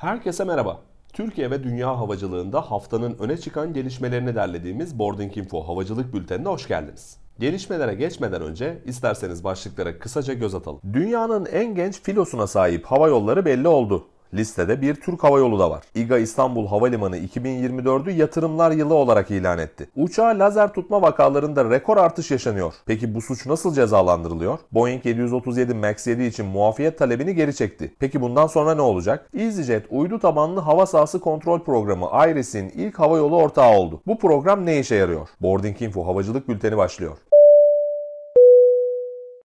Herkese merhaba. Türkiye ve dünya havacılığında haftanın öne çıkan gelişmelerini derlediğimiz Boarding Info Havacılık Bülteni'ne hoş geldiniz. Gelişmelere geçmeden önce isterseniz başlıklara kısaca göz atalım. Dünyanın en genç filosuna sahip hava yolları belli oldu. Listede bir Türk Hava Yolu da var. İGA İstanbul Havalimanı 2024'ü yatırımlar yılı olarak ilan etti. Uçağa lazer tutma vakalarında rekor artış yaşanıyor. Peki bu suç nasıl cezalandırılıyor? Boeing 737 MAX 7 için muafiyet talebini geri çekti. Peki bundan sonra ne olacak? EasyJet uydu tabanlı hava sahası kontrol programı IRIS'in ilk hava yolu ortağı oldu. Bu program ne işe yarıyor? Boarding Info havacılık bülteni başlıyor.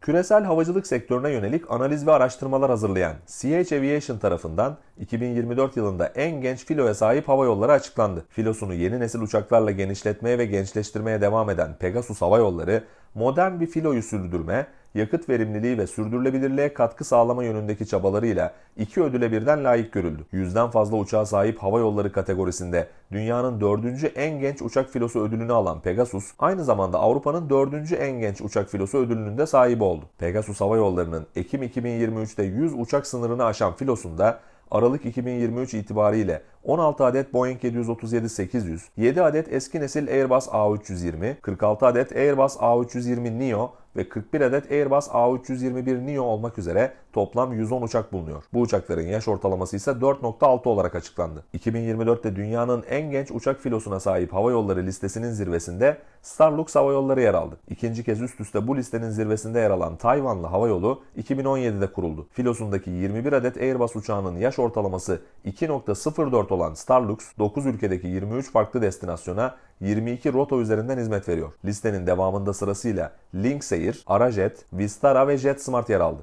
Küresel havacılık sektörüne yönelik analiz ve araştırmalar hazırlayan CH Aviation tarafından 2024 yılında en genç filoya sahip hava yolları açıklandı. Filosunu yeni nesil uçaklarla genişletmeye ve gençleştirmeye devam eden Pegasus Hava Yolları, modern bir filoyu sürdürme, yakıt verimliliği ve sürdürülebilirliğe katkı sağlama yönündeki çabalarıyla iki ödüle birden layık görüldü. Yüzden fazla uçağa sahip hava yolları kategorisinde dünyanın dördüncü en genç uçak filosu ödülünü alan Pegasus, aynı zamanda Avrupa'nın dördüncü en genç uçak filosu ödülünün de sahibi oldu. Pegasus Hava Yolları'nın Ekim 2023'te 100 uçak sınırını aşan filosunda Aralık 2023 itibariyle 16 adet Boeing 737-800, 7 adet eski nesil Airbus A320, 46 adet Airbus A320 Neo ve 41 adet Airbus A321 Neo olmak üzere toplam 110 uçak bulunuyor. Bu uçakların yaş ortalaması ise 4.6 olarak açıklandı. 2024'te dünyanın en genç uçak filosuna sahip hava yolları listesinin zirvesinde Starlux Hava Yolları yer aldı. İkinci kez üst üste bu listenin zirvesinde yer alan Tayvanlı hava yolu 2017'de kuruldu. Filosundaki 21 adet Airbus uçağının yaş ortalaması 2.04 olan Starlux 9 ülkedeki 23 farklı destinasyona 22 rota üzerinden hizmet veriyor. Listenin devamında sırasıyla Linksair, Arajet, Vistara ve JetSmart yer aldı.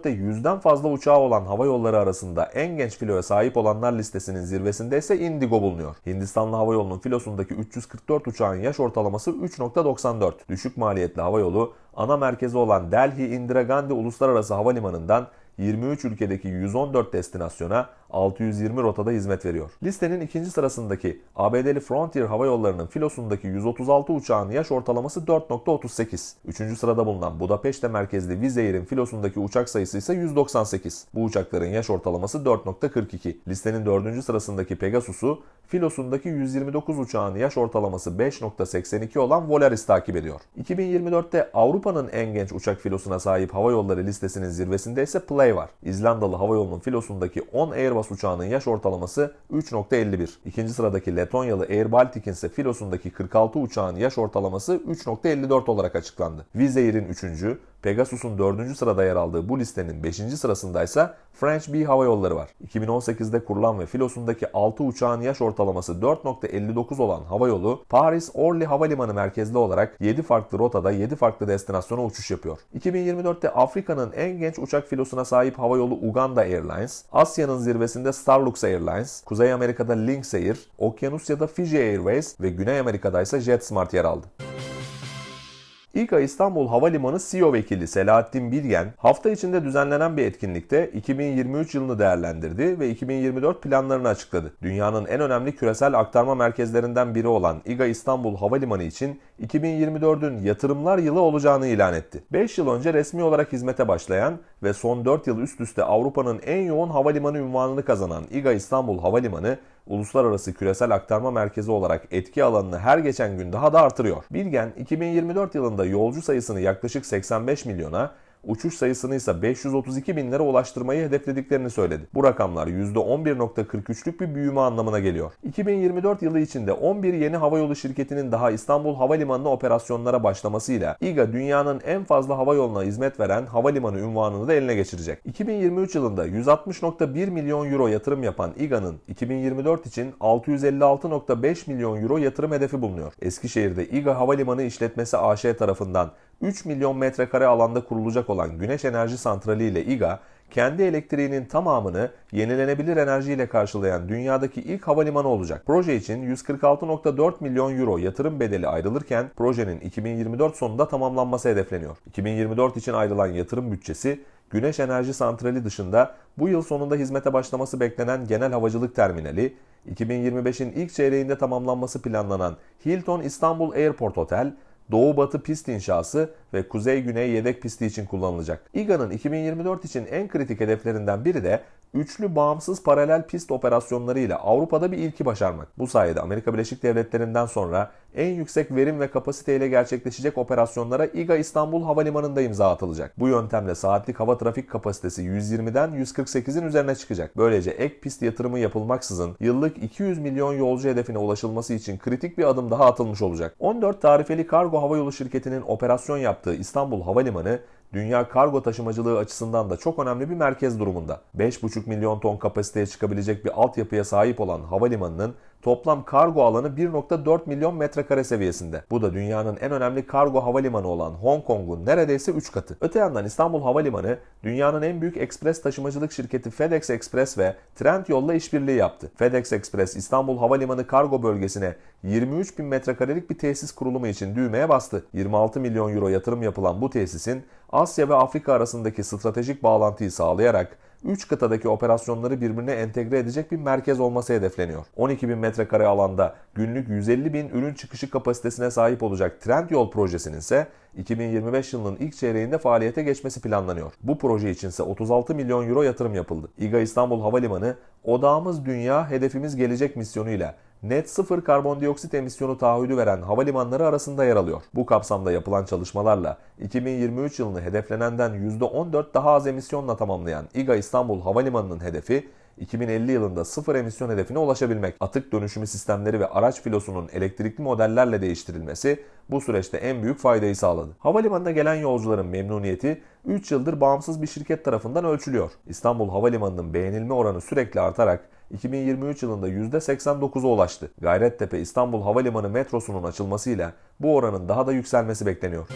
2024'te 100'den fazla uçağı olan hava yolları arasında en genç filoya sahip olanlar listesinin zirvesinde ise Indigo bulunuyor. Hindistanlı hava yolunun filosundaki 344 uçağın yaş ortalaması 3.94. Düşük maliyetli hava yolu ana merkezi olan Delhi Indira Gandhi Uluslararası Havalimanı'ndan 23 ülkedeki 114 destinasyona 620 rotada hizmet veriyor. Listenin ikinci sırasındaki ABD'li Frontier Hava Yolları'nın filosundaki 136 uçağın yaş ortalaması 4.38. Üçüncü sırada bulunan Budapeşte merkezli Wizz Air'in filosundaki uçak sayısı ise 198. Bu uçakların yaş ortalaması 4.42. Listenin dördüncü sırasındaki Pegasus'u filosundaki 129 uçağın yaş ortalaması 5.82 olan Volaris takip ediyor. 2024'te Avrupa'nın en genç uçak filosuna sahip hava yolları listesinin zirvesinde ise Play var. İzlandalı hava yolunun filosundaki 10 Airbus uçağının yaş ortalaması 3.51. İkinci sıradaki Letonyalı Air Baltic'in ise filosundaki 46 uçağın yaş ortalaması 3.54 olarak açıklandı. Wizz Air'in 3. Pegasus'un 4. sırada yer aldığı bu listenin 5. sırasındaysa French Bee Hava Yolları var. 2018'de kurulan ve filosundaki 6 uçağın yaş ortalaması 4.59 olan hava yolu Paris Orly Havalimanı merkezli olarak 7 farklı rotada 7 farklı destinasyona uçuş yapıyor. 2024'te Afrika'nın en genç uçak filosuna sahip hava yolu Uganda Airlines, Asya'nın zirvesinde Starlux Airlines, Kuzey Amerika'da Lynx Air, Okyanusya'da Fiji Airways ve Güney Amerika'da ise JetSmart yer aldı. İGA İstanbul Havalimanı CEO vekili Selahattin Bilgen hafta içinde düzenlenen bir etkinlikte 2023 yılını değerlendirdi ve 2024 planlarını açıkladı. Dünyanın en önemli küresel aktarma merkezlerinden biri olan İGA İstanbul Havalimanı için 2024'ün yatırımlar yılı olacağını ilan etti. 5 yıl önce resmi olarak hizmete başlayan ve son 4 yıl üst üste Avrupa'nın en yoğun havalimanı ünvanını kazanan İGA İstanbul Havalimanı uluslararası küresel aktarma merkezi olarak etki alanını her geçen gün daha da artırıyor. Bilgen 2024 yılında yolcu sayısını yaklaşık 85 milyona, uçuş sayısını ise 532 binlere ulaştırmayı hedeflediklerini söyledi. Bu rakamlar %11.43'lük bir büyüme anlamına geliyor. 2024 yılı içinde 11 yeni havayolu şirketinin daha İstanbul Havalimanı'na operasyonlara başlamasıyla İGA dünyanın en fazla havayoluna hizmet veren havalimanı ünvanını da eline geçirecek. 2023 yılında 160.1 milyon euro yatırım yapan İGA'nın 2024 için 656.5 milyon euro yatırım hedefi bulunuyor. Eskişehir'de İGA Havalimanı İşletmesi AŞ tarafından 3 milyon metrekare alanda kurulacak olan güneş enerji santrali ile İGA, kendi elektriğinin tamamını yenilenebilir enerjiyle karşılayan dünyadaki ilk havalimanı olacak. Proje için 146.4 milyon euro yatırım bedeli ayrılırken projenin 2024 sonunda tamamlanması hedefleniyor. 2024 için ayrılan yatırım bütçesi güneş enerji santrali dışında bu yıl sonunda hizmete başlaması beklenen genel havacılık terminali, 2025'in ilk çeyreğinde tamamlanması planlanan Hilton İstanbul Airport Hotel, Doğu Batı pist inşası ve Kuzey Güney yedek pisti için kullanılacak. İGA'nın 2024 için en kritik hedeflerinden biri de üçlü bağımsız paralel pist operasyonlarıyla Avrupa'da bir ilki başarmak. Bu sayede Amerika Birleşik Devletleri'nden sonra en yüksek verim ve kapasiteyle gerçekleşecek operasyonlara İGA İstanbul Havalimanı'nda imza atılacak. Bu yöntemle saatlik hava trafik kapasitesi 120'den 148'in üzerine çıkacak. Böylece ek pist yatırımı yapılmaksızın yıllık 200 milyon yolcu hedefine ulaşılması için kritik bir adım daha atılmış olacak. 14 tarifeli kargo havayolu şirketinin operasyon yaptığı İstanbul Havalimanı dünya kargo taşımacılığı açısından da çok önemli bir merkez durumunda. 5,5 milyon ton kapasiteye çıkabilecek bir altyapıya sahip olan havalimanının toplam kargo alanı 1.4 milyon metrekare seviyesinde. Bu da dünyanın en önemli kargo havalimanı olan Hong Kong'un neredeyse 3 katı. Öte yandan İstanbul Havalimanı dünyanın en büyük ekspres taşımacılık şirketi FedEx Express ve Trendyol'la işbirliği yaptı. FedEx Express İstanbul Havalimanı kargo bölgesine 23 bin metrekarelik bir tesis kurulumu için düğmeye bastı. 26 milyon euro yatırım yapılan bu tesisin Asya ve Afrika arasındaki stratejik bağlantıyı sağlayarak 3 kıtadaki operasyonları birbirine entegre edecek bir merkez olması hedefleniyor. 12 bin metrekare alanda günlük 150 bin ürün çıkışı kapasitesine sahip olacak Trendyol projesinin ise 2025 yılının ilk çeyreğinde faaliyete geçmesi planlanıyor. Bu proje için ise 36 milyon euro yatırım yapıldı. İGA İstanbul Havalimanı, odağımız dünya, hedefimiz gelecek misyonuyla net sıfır karbondioksit emisyonu taahhüdü veren havalimanları arasında yer alıyor. Bu kapsamda yapılan çalışmalarla 2023 yılını hedeflenenden %14 daha az emisyonla tamamlayan İGA İstanbul Havalimanı'nın hedefi 2050 yılında sıfır emisyon hedefine ulaşabilmek. Atık dönüşümü sistemleri ve araç filosunun elektrikli modellerle değiştirilmesi bu süreçte en büyük faydayı sağladı. Havalimanına gelen yolcuların memnuniyeti 3 yıldır bağımsız bir şirket tarafından ölçülüyor. İstanbul Havalimanı'nın beğenilme oranı sürekli artarak 2023 yılında %89'a ulaştı. Gayrettepe İstanbul Havalimanı metrosunun açılmasıyla bu oranın daha da yükselmesi bekleniyor.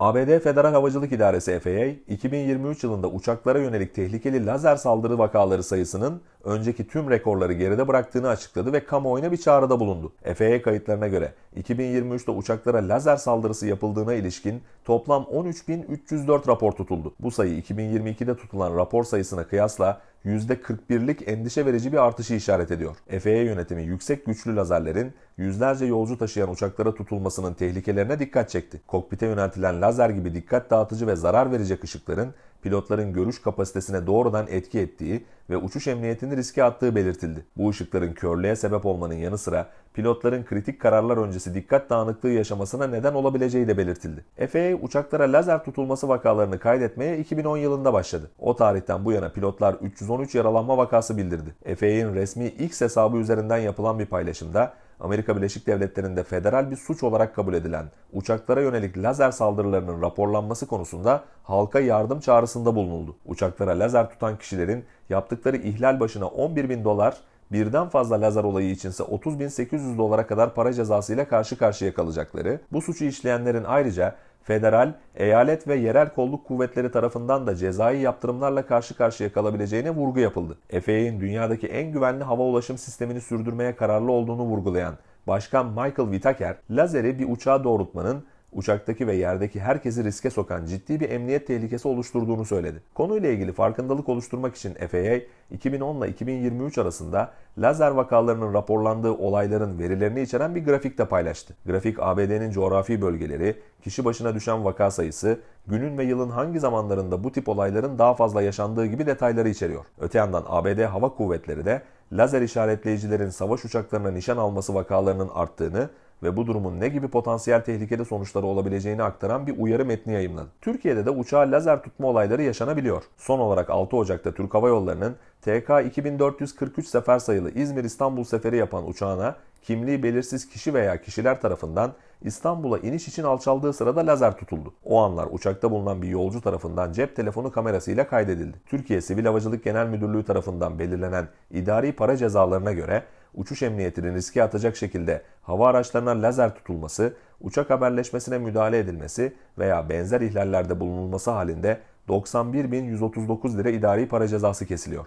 ABD Federal Havacılık İdaresi FAA, 2023 yılında uçaklara yönelik tehlikeli lazer saldırı vakaları sayısının önceki tüm rekorları geride bıraktığını açıkladı ve kamuoyuna bir çağrıda bulundu. FAA kayıtlarına göre 2023'te uçaklara lazer saldırısı yapıldığına ilişkin toplam 13.304 rapor tutuldu. Bu sayı 2022'de tutulan rapor sayısına kıyasla %41'lik endişe verici bir artışı işaret ediyor. FAA yönetimi yüksek güçlü lazerlerin yüzlerce yolcu taşıyan uçaklara tutulmasının tehlikelerine dikkat çekti. Kokpite yöneltilen lazer gibi dikkat dağıtıcı ve zarar verecek ışıkların pilotların görüş kapasitesine doğrudan etki ettiği ve uçuş emniyetini riske attığı belirtildi. Bu ışıkların körlüğe sebep olmanın yanı sıra pilotların kritik kararlar öncesi dikkat dağınıklığı yaşamasına neden olabileceği de belirtildi. FAA uçaklara lazer tutulması vakalarını kaydetmeye 2010 yılında başladı. O tarihten bu yana pilotlar 313 yaralanma vakası bildirdi. FAA'nin resmi X hesabı üzerinden yapılan bir paylaşımda Amerika Birleşik Devletleri'nde federal bir suç olarak kabul edilen uçaklara yönelik lazer saldırılarının raporlanması konusunda halka yardım çağrısında bulunuldu. Uçaklara lazer tutan kişilerin yaptıkları ihlal başına 11 bin dolar, birden fazla lazer olayı içinse 30.800 dolara kadar para cezası ile karşı karşıya kalacakları, bu suçu işleyenlerin ayrıca federal, eyalet ve yerel kolluk kuvvetleri tarafından da cezai yaptırımlarla karşı karşıya kalabileceğine vurgu yapıldı. FAA'nin dünyadaki en güvenli hava ulaşım sistemini sürdürmeye kararlı olduğunu vurgulayan Başkan Michael Whitaker, lazeri bir uçağa doğrultmanın uçaktaki ve yerdeki herkesi riske sokan ciddi bir emniyet tehlikesi oluşturduğunu söyledi. Konuyla ilgili farkındalık oluşturmak için FAA 2010 ile 2023 arasında lazer vakalarının raporlandığı olayların verilerini içeren bir grafik de paylaştı. Grafik ABD'nin coğrafi bölgeleri, kişi başına düşen vaka sayısı, günün ve yılın hangi zamanlarında bu tip olayların daha fazla yaşandığı gibi detayları içeriyor. Öte yandan ABD Hava Kuvvetleri de lazer işaretleyicilerin savaş uçaklarına nişan alması vakalarının arttığını ve bu durumun ne gibi potansiyel tehlikeli sonuçları olabileceğini aktaran bir uyarı metni yayımladı. Türkiye'de de uçağa lazer tutma olayları yaşanabiliyor. Son olarak 6 Ocak'ta Türk Hava Yolları'nın TK 2443 sefer sayılı İzmir-İstanbul seferi yapan uçağına kimliği belirsiz kişi veya kişiler tarafından İstanbul'a iniş için alçaldığı sırada lazer tutuldu. O anlar uçakta bulunan bir yolcu tarafından cep telefonu kamerasıyla kaydedildi. Türkiye Sivil Havacılık Genel Müdürlüğü tarafından belirlenen idari para cezalarına göre uçuş emniyetini riske atacak şekilde hava araçlarına lazer tutulması, uçak haberleşmesine müdahale edilmesi veya benzer ihlallerde bulunulması halinde 91.139 lira idari para cezası kesiliyor.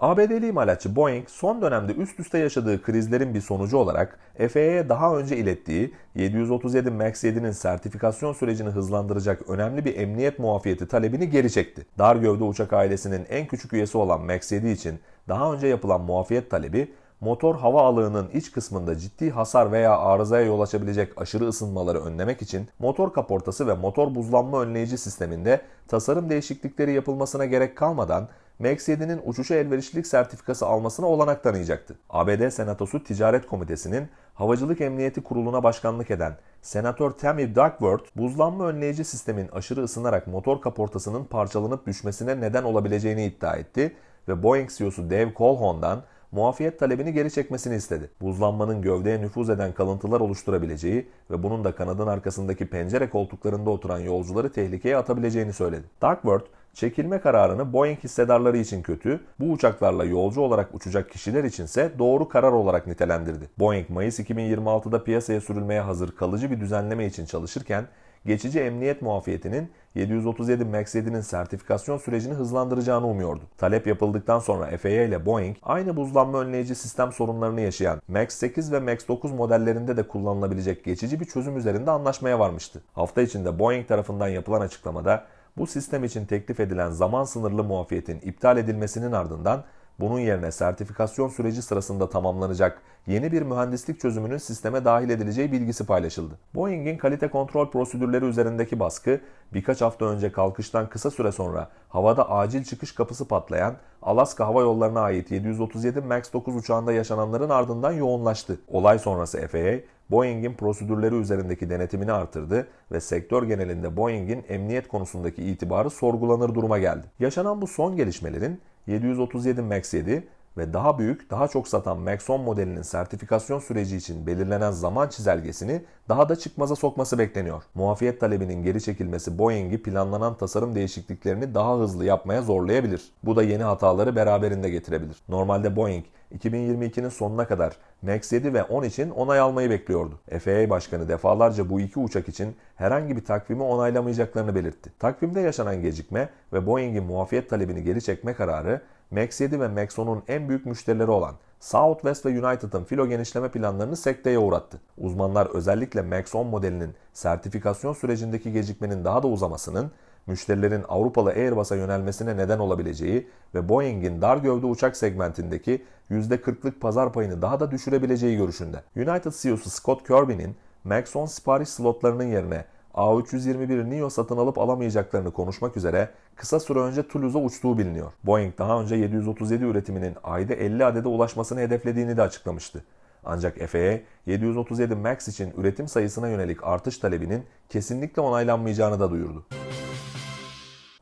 ABD'li imalatçı Boeing son dönemde üst üste yaşadığı krizlerin bir sonucu olarak FAA'ya daha önce ilettiği 737 MAX 7'nin sertifikasyon sürecini hızlandıracak önemli bir emniyet muafiyeti talebini geri çekti. Dar gövde uçak ailesinin en küçük üyesi olan MAX 7 için daha önce yapılan muafiyet talebi motor hava alığının iç kısmında ciddi hasar veya arızaya yol açabilecek aşırı ısınmaları önlemek için motor kaportası ve motor buzlanma önleyici sisteminde tasarım değişiklikleri yapılmasına gerek kalmadan MAX 7'nin uçuşa elverişlilik sertifikası almasına olanak tanıyacaktı. ABD Senatosu Ticaret Komitesi'nin Havacılık Emniyeti Kurulu'na başkanlık eden Senatör Tammy Duckworth, buzlanma önleyici sistemin aşırı ısınarak motor kaportasının parçalanıp düşmesine neden olabileceğini iddia etti ve Boeing CEO'su Dave Colhoun'dan muafiyet talebini geri çekmesini istedi. Buzlanmanın gövdeye nüfuz eden kalıntılar oluşturabileceği ve bunun da kanadın arkasındaki pencere koltuklarında oturan yolcuları tehlikeye atabileceğini söyledi. Duckworth, çekilme kararını Boeing hissedarları için kötü, bu uçaklarla yolcu olarak uçacak kişiler içinse doğru karar olarak nitelendirdi. Boeing Mayıs 2026'da piyasaya sürülmeye hazır kalıcı bir düzenleme için çalışırken geçici emniyet muafiyetinin 737 MAX 7'nin sertifikasyon sürecini hızlandıracağını umuyordu. Talep yapıldıktan sonra FAA ile Boeing aynı buzlanma önleyici sistem sorunlarını yaşayan MAX 8 ve MAX 9 modellerinde de kullanılabilecek geçici bir çözüm üzerinde anlaşmaya varmıştı. Hafta içinde Boeing tarafından yapılan açıklamada bu sistem için teklif edilen zaman sınırlı muafiyetin iptal edilmesinin ardından bunun yerine sertifikasyon süreci sırasında tamamlanacak yeni bir mühendislik çözümünün sisteme dahil edileceği bilgisi paylaşıldı. Boeing'in kalite kontrol prosedürleri üzerindeki baskı birkaç hafta önce kalkıştan kısa süre sonra havada acil çıkış kapısı patlayan Alaska Hava Yolları'na ait 737 MAX 9 uçağında yaşananların ardından yoğunlaştı. Olay sonrası FAA, Boeing'in prosedürleri üzerindeki denetimini artırdı ve sektör genelinde Boeing'in emniyet konusundaki itibarı sorgulanır duruma geldi. Yaşanan bu son gelişmelerin 737 MAX 7 ve daha büyük, daha çok satan Max 10 modelinin sertifikasyon süreci için belirlenen zaman çizelgesini daha da çıkmaza sokması bekleniyor. Muafiyet talebinin geri çekilmesi Boeing'i planlanan tasarım değişikliklerini daha hızlı yapmaya zorlayabilir. Bu da yeni hataları beraberinde getirebilir. Normalde Boeing 2022'nin sonuna kadar MAX 7 ve 10 için onay almayı bekliyordu. FAA Başkanı defalarca bu iki uçak için herhangi bir takvimi onaylamayacaklarını belirtti. Takvimde yaşanan gecikme ve Boeing'in muafiyet talebini geri çekme kararı MAX 7 ve MAX 10'un en büyük müşterileri olan Southwest ve United'ın filo genişleme planlarını sekteye uğrattı. Uzmanlar özellikle MAX 10 modelinin sertifikasyon sürecindeki gecikmenin daha da uzamasının müşterilerin Avrupalı Airbus'a yönelmesine neden olabileceği ve Boeing'in dar gövde uçak segmentindeki %40'lık pazar payını daha da düşürebileceği görüşünde. United CEO'su Scott Kirby'nin MAX 10 sipariş slotlarının yerine A321 Neo satın alıp alamayacaklarını konuşmak üzere kısa süre önce Toulouse'a uçtuğu biliniyor. Boeing daha önce 737 üretiminin ayda 50 adede ulaşmasını hedeflediğini de açıklamıştı. Ancak FAA 737 MAX için üretim sayısına yönelik artış talebinin kesinlikle onaylanmayacağını da duyurdu.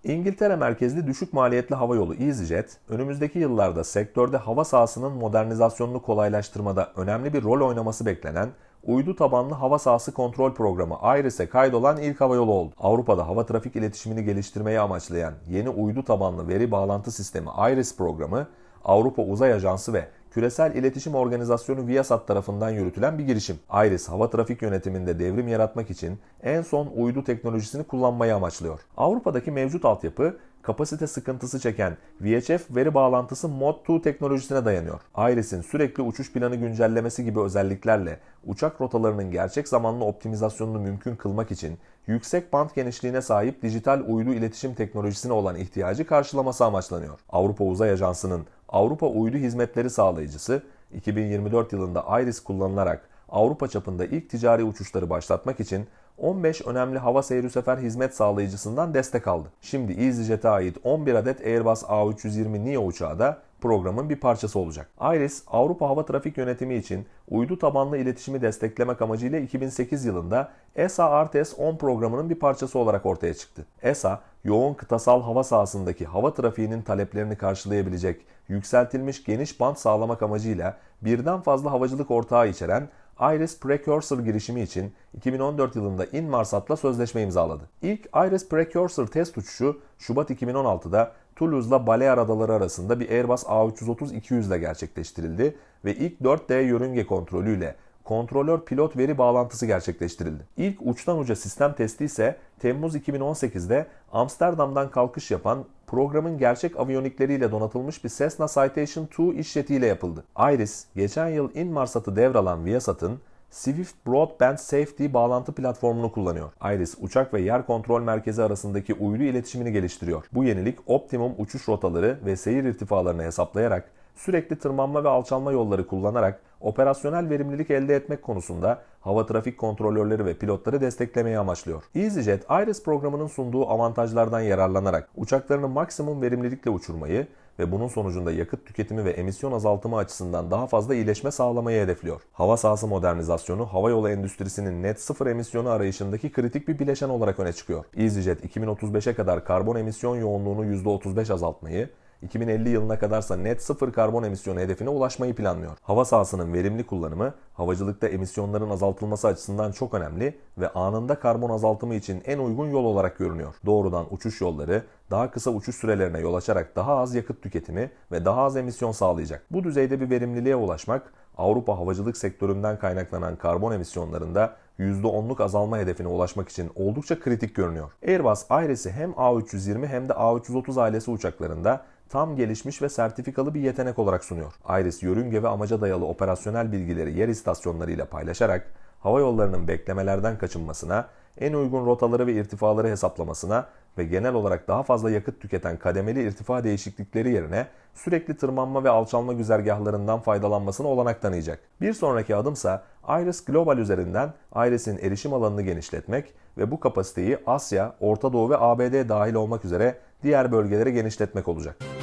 İngiltere merkezli düşük maliyetli hava yolu EasyJet, önümüzdeki yıllarda sektörde hava sahasının modernizasyonunu kolaylaştırmada önemli bir rol oynaması beklenen uydu tabanlı hava sahası kontrol programı IRIS'e kaydolan ilk hava yolu oldu. Avrupa'da hava trafik iletişimini geliştirmeyi amaçlayan yeni uydu tabanlı veri bağlantı sistemi IRIS programı, Avrupa Uzay Ajansı ve Küresel İletişim Organizasyonu Viasat tarafından yürütülen bir girişim. IRIS hava trafik yönetiminde devrim yaratmak için en son uydu teknolojisini kullanmayı amaçlıyor. Avrupa'daki mevcut altyapı kapasite sıkıntısı çeken VHF veri bağlantısı Mod 2 teknolojisine dayanıyor. Iris'in sürekli uçuş planı güncellemesi gibi özelliklerle uçak rotalarının gerçek zamanlı optimizasyonunu mümkün kılmak için yüksek band genişliğine sahip dijital uydu iletişim teknolojisine olan ihtiyacı karşılaması amaçlanıyor. Avrupa Uzay Ajansı'nın Avrupa Uydu Hizmetleri Sağlayıcısı 2024 yılında IRIS kullanılarak Avrupa çapında ilk ticari uçuşları başlatmak için 15 önemli hava seyri sefer hizmet sağlayıcısından destek aldı. Şimdi EasyJet'e ait 11 adet Airbus A320 Neo uçağı da programın bir parçası olacak. Iris, Avrupa Hava Trafik Yönetimi için uydu tabanlı iletişimi desteklemek amacıyla 2008 yılında ESA RTS 10 programının bir parçası olarak ortaya çıktı. ESA, yoğun kıtasal hava sahasındaki hava trafiğinin taleplerini karşılayabilecek yükseltilmiş geniş band sağlamak amacıyla birden fazla havacılık ortağı içeren Iris Precursor girişimi için 2014 yılında Inmarsat'la sözleşme imzaladı. İlk Iris Precursor test uçuşu Şubat 2016'da Toulouse'la Balear Adaları arasında bir Airbus A330-200 ile gerçekleştirildi ve ilk 4D yörünge kontrolüyle kontrolör pilot veri bağlantısı gerçekleştirildi. İlk uçtan uca sistem testi ise Temmuz 2018'de Amsterdam'dan kalkış yapan programın gerçek aviyonikleriyle donatılmış bir Cessna Citation 2 iş jetiyle yapıldı. Iris, geçen yıl Inmarsat'ı devralan Viasat'ın Swift Broadband Safety bağlantı platformunu kullanıyor. Iris, uçak ve yer kontrol merkezi arasındaki uydu iletişimini geliştiriyor. Bu yenilik optimum uçuş rotaları ve seyir irtifalarını hesaplayarak sürekli tırmanma ve alçalma yolları kullanarak operasyonel verimlilik elde etmek konusunda hava trafik kontrolörleri ve pilotları desteklemeyi amaçlıyor. EasyJet, Iris programının sunduğu avantajlardan yararlanarak uçaklarını maksimum verimlilikle uçurmayı ve bunun sonucunda yakıt tüketimi ve emisyon azaltımı açısından daha fazla iyileşme sağlamayı hedefliyor. Hava sahası modernizasyonu, havayolu endüstrisinin net sıfır emisyonu arayışındaki kritik bir bileşen olarak öne çıkıyor. EasyJet 2035'e kadar karbon emisyon yoğunluğunu %35 azaltmayı, 2050 yılına kadarsa net sıfır karbon emisyonu hedefine ulaşmayı planlıyor. Hava sahasının verimli kullanımı, havacılıkta emisyonların azaltılması açısından çok önemli ve anında karbon azaltımı için en uygun yol olarak görünüyor. Doğrudan uçuş yolları, daha kısa uçuş sürelerine yol açarak daha az yakıt tüketimi ve daha az emisyon sağlayacak. Bu düzeyde bir verimliliğe ulaşmak, Avrupa havacılık sektöründen kaynaklanan karbon emisyonlarında %10'luk azalma hedefine ulaşmak için oldukça kritik görünüyor. Airbus Iris'i hem A320 hem de A330 ailesi uçaklarında tam gelişmiş ve sertifikalı bir yetenek olarak sunuyor. Iris yörünge ve amaca dayalı operasyonel bilgileri yer istasyonlarıyla paylaşarak hava yollarının beklemelerden kaçınmasına, en uygun rotaları ve irtifaları hesaplamasına ve genel olarak daha fazla yakıt tüketen kademeli irtifa değişiklikleri yerine sürekli tırmanma ve alçalma güzergahlarından faydalanmasına olanak tanıyacak. Bir sonraki adımsa Iris Global üzerinden Iris'in erişim alanını genişletmek ve bu kapasiteyi Asya, Orta Doğu ve ABD dahil olmak üzere diğer bölgelere genişletmek olacak.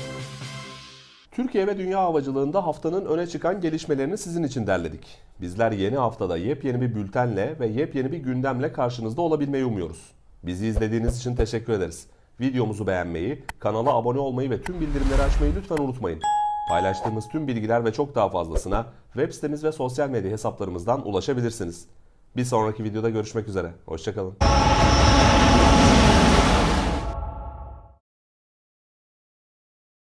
Türkiye ve dünya havacılığında haftanın öne çıkan gelişmelerini sizin için derledik. Bizler yeni haftada yepyeni bir bültenle ve yepyeni bir gündemle karşınızda olabilmeyi umuyoruz. Bizi izlediğiniz için teşekkür ederiz. Videomuzu beğenmeyi, kanala abone olmayı ve tüm bildirimleri açmayı lütfen unutmayın. Paylaştığımız tüm bilgiler ve çok daha fazlasına web sitemiz ve sosyal medya hesaplarımızdan ulaşabilirsiniz. Bir sonraki videoda görüşmek üzere. Hoşçakalın.